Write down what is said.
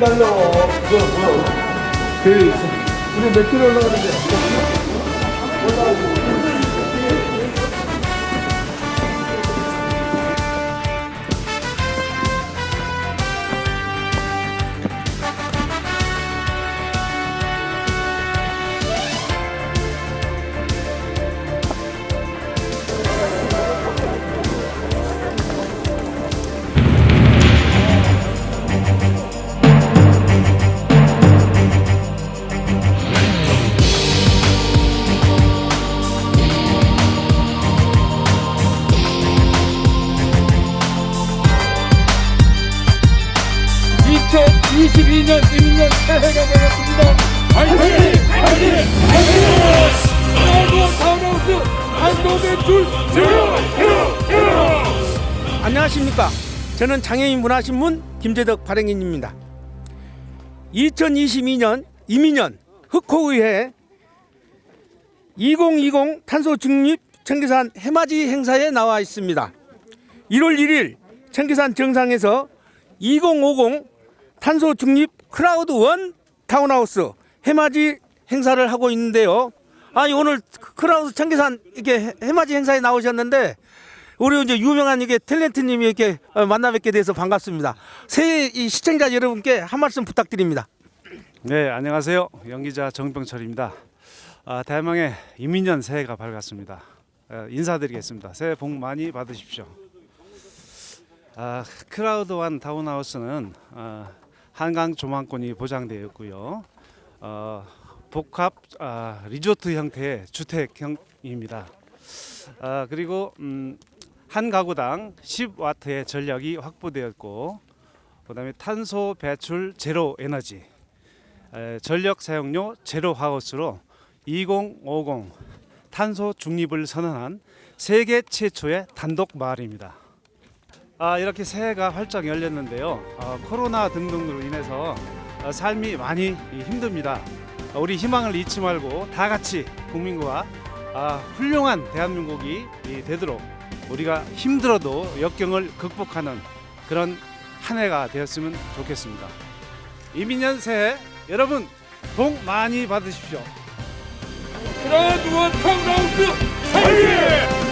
달러 그거 뭐야? 그 우리 몇 킬로 올라가는데? 올라가고 (2022년) 임년 새해가 되었습니다 화이팅! 화이팅! 화이팅! 타운하우스 타운하우스 한동의 줄 제로 제로 제로 안녕하십니까. 저는 장애인 문화신문 김재덕 발행인입니다. 2022년 이민년 흑호의회 2020 탄소 중립 청계산 해맞이 행사에 나와 있습니다. 1월 1일 청계산 정상에서 2050 탄소 중립 크라우드 원 타운하우스 해맞이 행사를 하고 있는데요. 아 오늘 크라우드 청계산 이렇게 해- 해맞이 행사에 나오셨는데 우리 이제 유명한 이게 탤런트님이 이렇게 어, 만나 뵙게 돼서 반갑습니다. 새해 이 시청자 여러분께 한 말씀 부탁드립니다. 네, 안녕하세요. 연기자 정병철입니다. 아, 대망의 이민년 새해가 밝았습니다. 어, 인사드리겠습니다. 새해 복 많이 받으십시오. 아, 크라우드완 타운하우스는 어, 한강 조망권이 보장되어 있고요. 어, 복합 아, 리조트 형태의 주택형입니다. 아, 그리고 음, 한 가구당 10와트의 전력이 확보되었고, 그다음에 탄소 배출 제로 에너지, 에, 전력 사용료 제로 하우스로 2050 탄소 중립을 선언한 세계 최초의 단독 마을입니다. 아, 이렇게 새해가 활짝 열렸는데요. 아, 코로나 등등으로 인해서 아, 삶이 많이 힘듭니다. 아, 우리 희망을 잊지 말고 다 같이 국민과 아, 훌륭한 대한민국이 되도록 우리가 힘들어도 역경을 극복하는 그런 한 해가 되었으면 좋겠습니다. 이민년 새해 여러분 복 많이 받으십시오. 라디오 탕라우스 화이